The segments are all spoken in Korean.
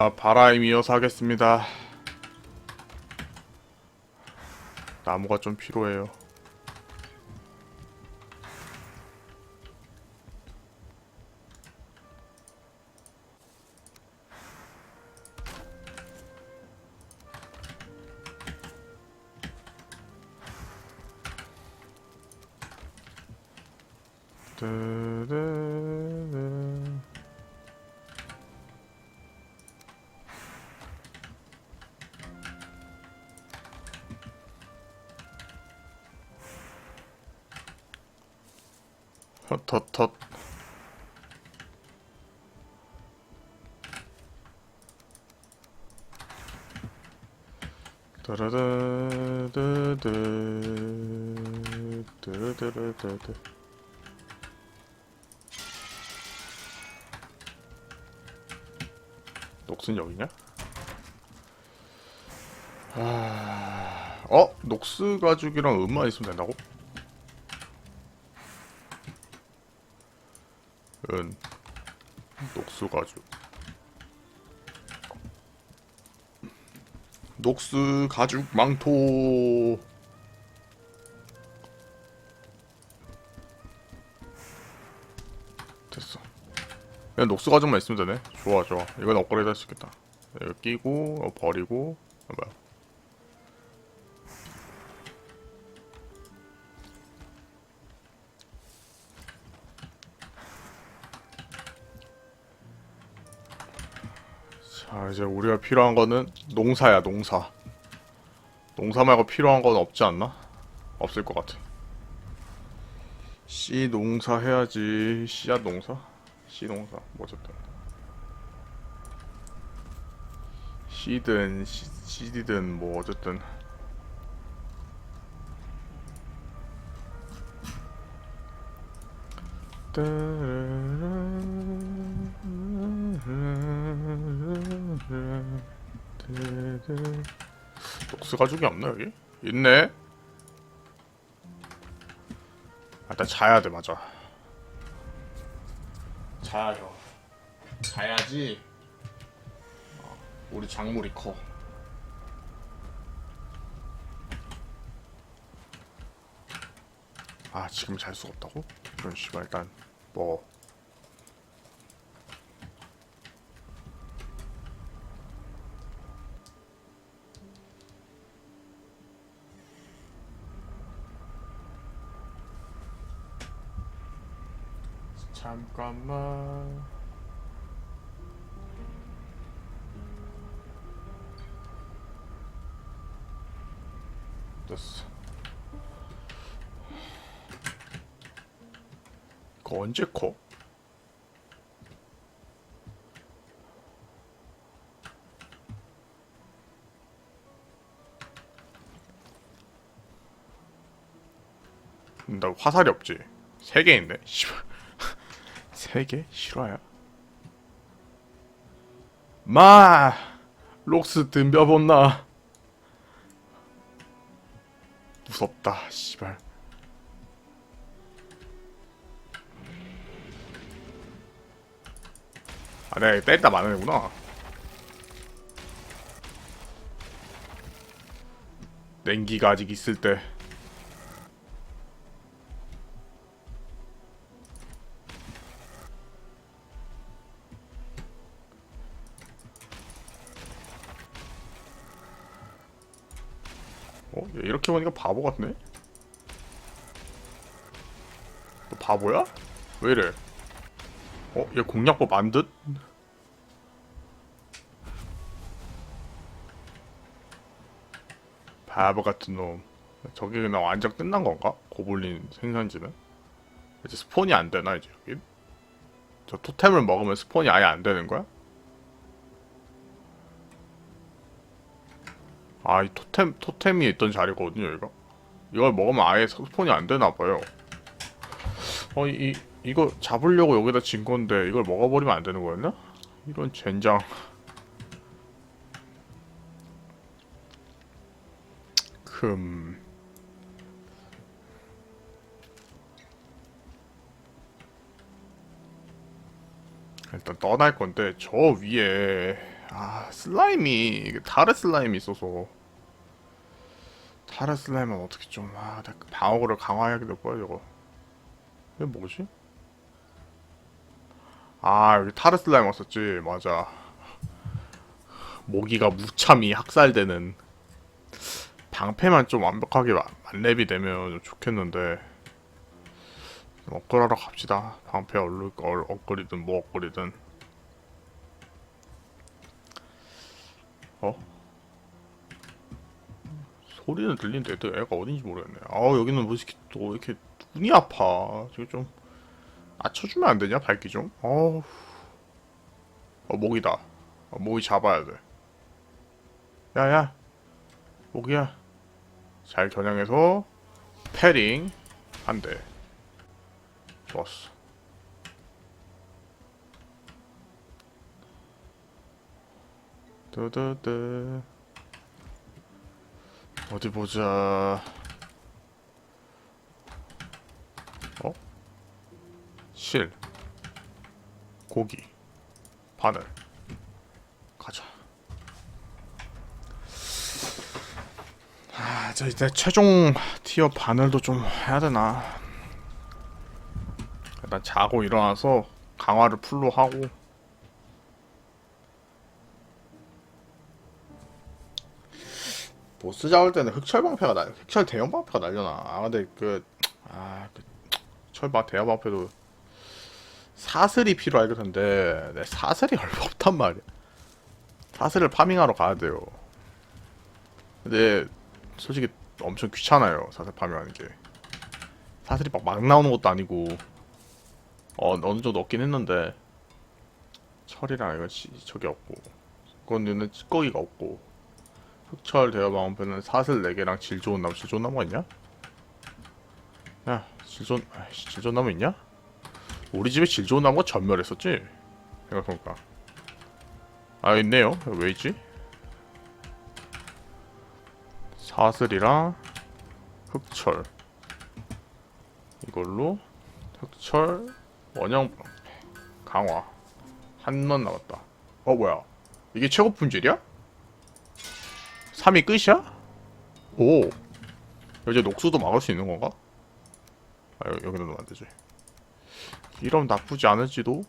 아, 바라임 이어서 하겠습니다. 나무가 좀 필요해요. 헛헛헛 드르드르드드 녹슨 여기냐? 아... 어? 녹스 가죽이랑 음만 있으면 된다고? 은 녹수 가죽. 녹스 가죽 망토. 됐어. 그냥 녹스 가죽만 있으면 되네. 좋아 좋아. 이건 업그레이드 할 수 있겠다. 이거 끼고 어, 버리고 어, 뭐야 자 이제 우리가 필요한 거는 농사야 농사. 농사 말고 필요한 건 없지 않나? 없을 것 같아. 씨 농사 해야지. 씨앗 농사? 씨 농사 뭐 어쨌든. 씨든 씨, 씨디든 뭐 어쨌든 녹스 가죽이 없나 여기? 있네. 아, 나 자야 돼 맞아. 자야죠. 자야지. 어, 우리 작물이 커. 아 지금 잘 수가 없다고? 이런 씨발 일단 뭐 잠깐만 됐어. 이거 언제 커? 나 화살이 없지. 세 개인데? 씨발 세 개? 실화야? 마! 록스 덤벼본나 무섭다 씨발 아 내가 때리다 많은 애구나 냉기가 아직 있을 때 바보 같네? 너 바보야? 왜 이래? 어? 얘 공략법 안 듯? 바보 같은 놈. 저기 그냥 완전 끝난 건가? 고블린 생산지는? 이제 스폰이 안 되나 이제 여기? 저 토템을 먹으면 스폰이 아예 안 되는 거야? 아, 이 토템, 토템이 있던 자리거든요, 이거. 이걸 먹으면 아예 스폰이 안 되나 봐요. 어, 이, 이거 잡으려고 여기다 진 건데, 이걸 먹어버리면 안 되는 거였나? 이런 젠장. 금. 일단 떠날 건데, 저 위에 아 슬라임이 다른 슬라임이 있어서 다른 슬라임은 어떻게 좀 아 방어구를 강화해야 될 거야 이거. 이게 뭐지? 아 여기 타르 슬라임 왔었지. 맞아. 모기가 무참히 학살되는 방패만 좀 완벽하게 마- 만렙이 되면 좀 좋겠는데. 좀 업글하러 갑시다. 방패 얼, 얼, 업글이든 뭐 업글이든. 어? 소리는 들리는데 또 애가 어딘지 모르겠네. 아우 여기는 뭐 이렇게 또 이렇게 눈이 아파. 지금 좀 맞춰주면 안 되냐 밝기 좀? 어우. 어 모기다. 어, 모기 잡아야 돼. 야야. 모기야. 잘 겨냥해서 패링. 한대 좋았어. 뜨뜨뜨 어디 보자. 어? 실. 고기. 바늘. 가자. 아, 저 이제 최종 티어 바늘도 좀 해야 되나? 일단 자고 일어나서 강화를 풀로 하고 보스 잡을 때는 흑철 방패가 날 흑철 대형 방패가 날려나. 아 근데 그 아 그 철방 대형 방패도 사슬이 필요할 텐데 내 사슬이 얼마 없단 말이야. 사슬을 파밍하러 가야 돼요. 근데 솔직히 엄청 귀찮아요 사슬 파밍하는 게. 사슬이 막, 막 나오는 것도 아니고. 어 어느 정도 얻긴 했는데. 철이랑 이거 지- 저기 없고. 그거는 찌꺼기가 없고 흑철 대여 방패는 사슬 4개랑 질 좋은 나무 질 좋은 나무가 있냐? 야, 질 좋은 아이씨, 질 좋은 나무 있냐? 우리 집에 질 좋은 나무가 전멸했었지? 생각해보니까 아 있네요 왜 있지? 사슬이랑 흑철 이걸로 흑철 원형 강화 한 번 남았다 어 뭐야 이게 최고 품질이야? 3이 끝이야? 오 이제 녹수도 막을 수 있는 건가? 아 여기, 놓으면 안 되지 이러면 나쁘지 않을지도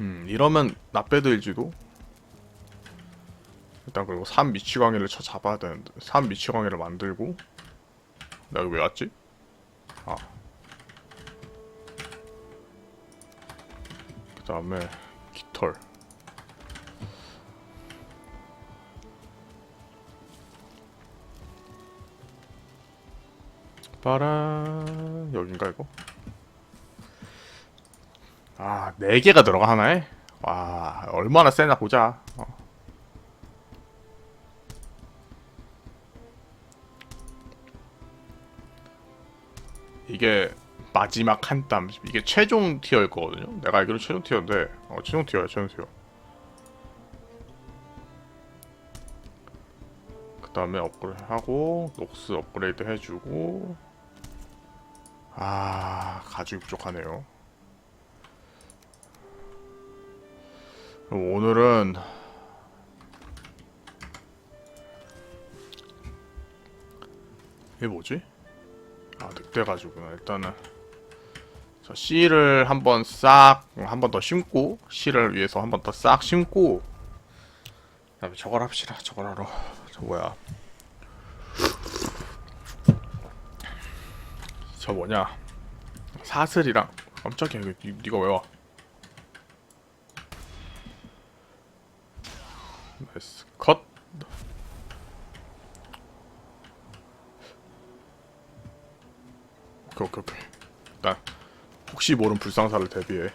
음 이러면 나빼들지도 일단 그리고 3 미치광이를 쳐 잡아야 되는데 3 미치광이를 만들고 나 여기 왜 왔지? 아. 그 다음에 깃털. 빠라 여긴가 이거? 아, 네 개가 들어가 하나에? 와, 얼마나 세나 보자. 어. 이게 마지막 한 땀. 이게 최종 티어일 거거든요. 내가 알기로 최종 티어인데, 어, 최종 티어야, 최종 티어. 그 다음에 업그레이드 하고, 녹스 업그레이드 해주고, 아, 가죽이 부족하네요. 그럼 오늘은 이게 뭐지? 아 늑대가지구나 일단은 자 씨를 한번 싹 한 번 더 심고 씨를 위해서 한 번 더 싹 심고 저걸 합시다 저걸 하러 저 뭐야 저 뭐냐? 사슬이랑 깜짝이야. 이거 니, 니가 왜 와? 나이스. 컷! 오케이 오케이 오케이. 일단 혹시 모른 불상사를 대비해.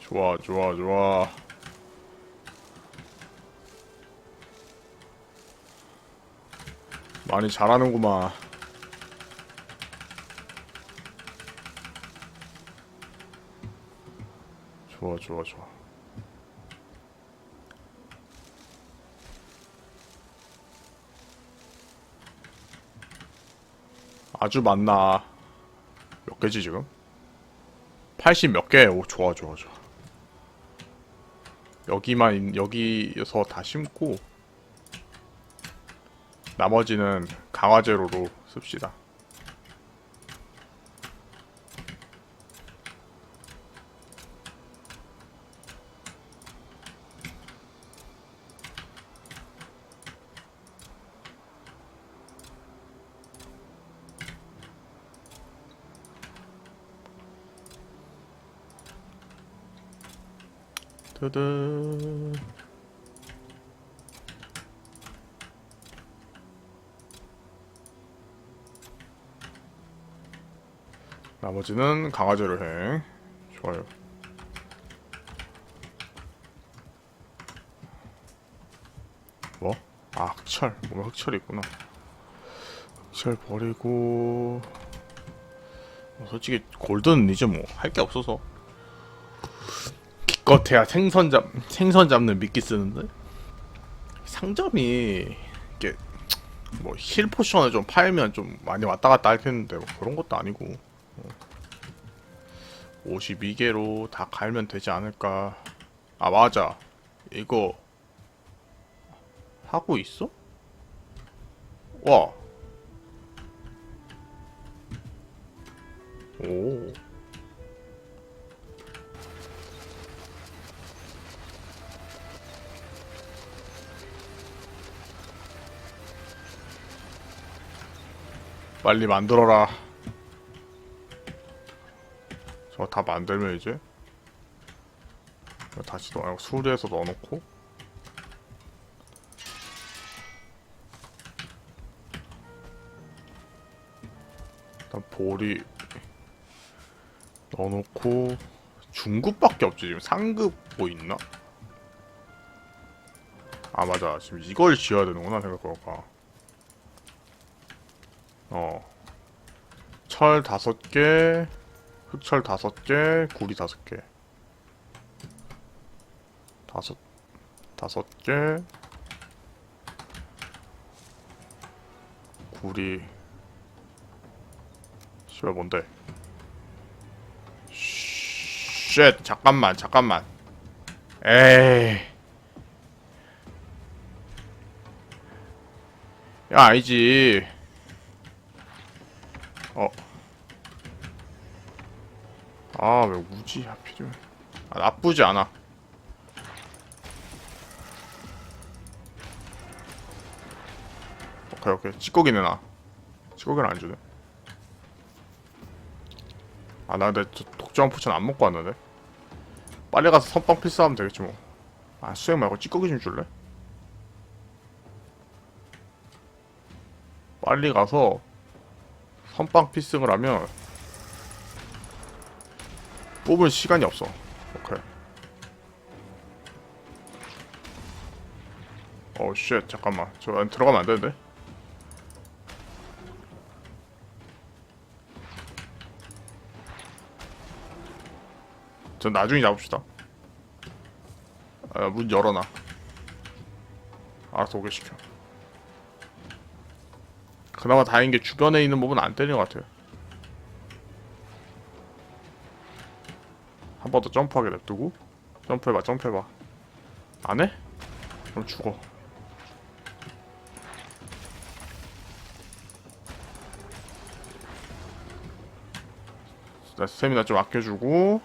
좋아 좋아 좋아. 많이 잘하는구만 좋아 좋아 좋아 아주 많나 몇 개지 지금? 80 몇 개? 오 좋아 좋아 좋아 여기만 있- 여기서 다 심고 나머지는 강화제로로 씁시다. 뜨드. 나머지는 강화제로 해. 좋아요. 뭐? 아, 흑철. 몸에 흑철이 있구나. 흑철 버리고. 뭐 솔직히 골드는 이제 뭐 할 게 없어서. 기껏해야 생선 잡 생선 잡는 미끼 쓰는데 상점이 이게 뭐 힐 포션을 좀 팔면 좀 많이 왔다 갔다 할 텐데 뭐 그런 것도 아니고 어. 52개로 다 갈면 되지 않을까 아 맞아 이거 하고 있어? 와 오. 빨리 만들어라. 저거 다 만들면 이제 다시 넣어 수리해서 넣어놓고 일단 보리 넣어놓고 중급밖에 없지 지금 상급 뭐 있나? 아 맞아 지금 이걸 지어야 되는구나 생각해보니까 어. 철 다섯 개, 흑철 다섯 개, 구리 다섯 개. 다섯, 다섯 개. 구리. 씨발 뭔데? 쉣, 잠깐만, 잠깐만. 에이. 야, 아니지. 어. 아, 왜 우지 하필이면. 아, 나쁘지 않아. 오케이, 오케이. 찌꺼기 내놔. 찌꺼기는 안 주네. 아, 나 근데 저 독점 포션 안 먹고 왔는데. 빨리 가서 선빵 필수하면 되겠지 뭐. 아, 수액 말고 찌꺼기 좀 줄래? 빨리 가서 선빵 피싱을 하면 뽑을 시간이 없어. 오케이. 어, 쉣, 잠깐만. 저 안 들어가면 안 되는데? 전 나중에 잡읍시다. 아, 문 열어놔. 알아서 오게 시켜. 그나마 다행인 게 주변에 있는 몹은 안 때리는 것 같아요. 한 번 더 점프하게 냅두고. 점프해봐 점프해봐. 안 해? 그럼 죽어. 나 스태미나 좀 아껴주고.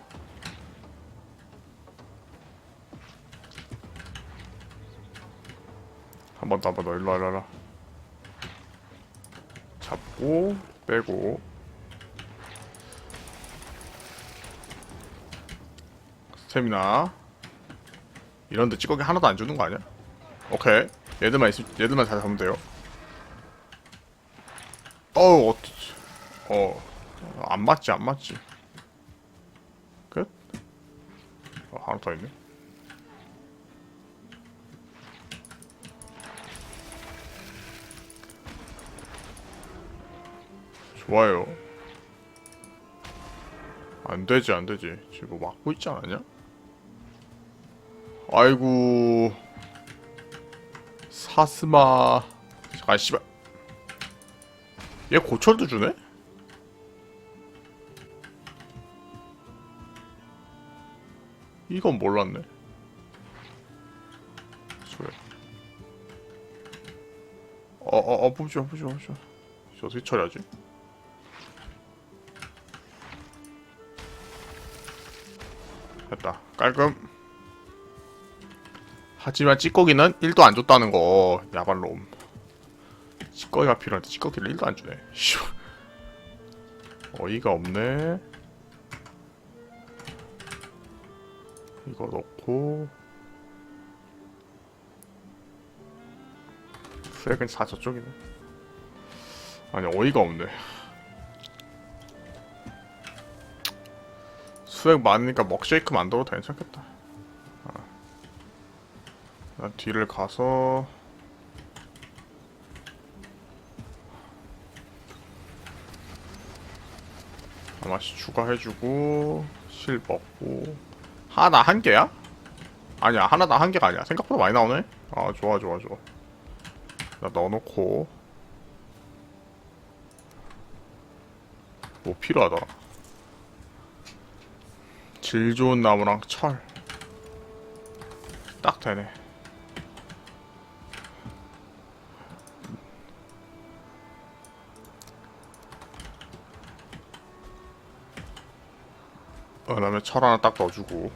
한 번 더 한 번 더. 일로와 일로와 잡고 빼고. 스태미나. 이런데 찌꺼기 하나도 안 주는 거 아니야? 오케이. 얘들만 있으 얘들만 잘 잡으면 돼요. 어우 어, 어안 맞지 안 맞지. 끝? 어, 하나 더 있네 좋아요. 안 되지 안 되지. 지금 뭐 막고 있지 않았냐? 아이고. 사스마. 잠깐 씨발. 얘 고철도 주네? 이건 몰랐네. 수액 어어어 어, 뽑죠 뽑죠 뽑죠 저 어떻게 처리하지? 됐다. 깔끔. 하지만 찌꺼기는 1도 안 줬다는 거. 야발놈. 찌꺼기가 필요한데 찌꺼기를 1도 안 주네. 씨. 어이가 없네. 이거 넣고. 다 저쪽이네. 아니 어이가 없네 수액 많으니까 먹쉐이크 만들어도 괜찮겠다. 아. 난 뒤를 가서. 하나씩 추가해주고 실 먹고. 하나 한 개야? 아니야 하나당 한 개가 아니야. 생각보다 많이 나오네. 아 좋아 좋아 좋아. 나 넣어놓고. 뭐 필요하다 질 좋은 나무랑 철. 딱 되네. 어, 그다음에 철 하나 딱 넣어주고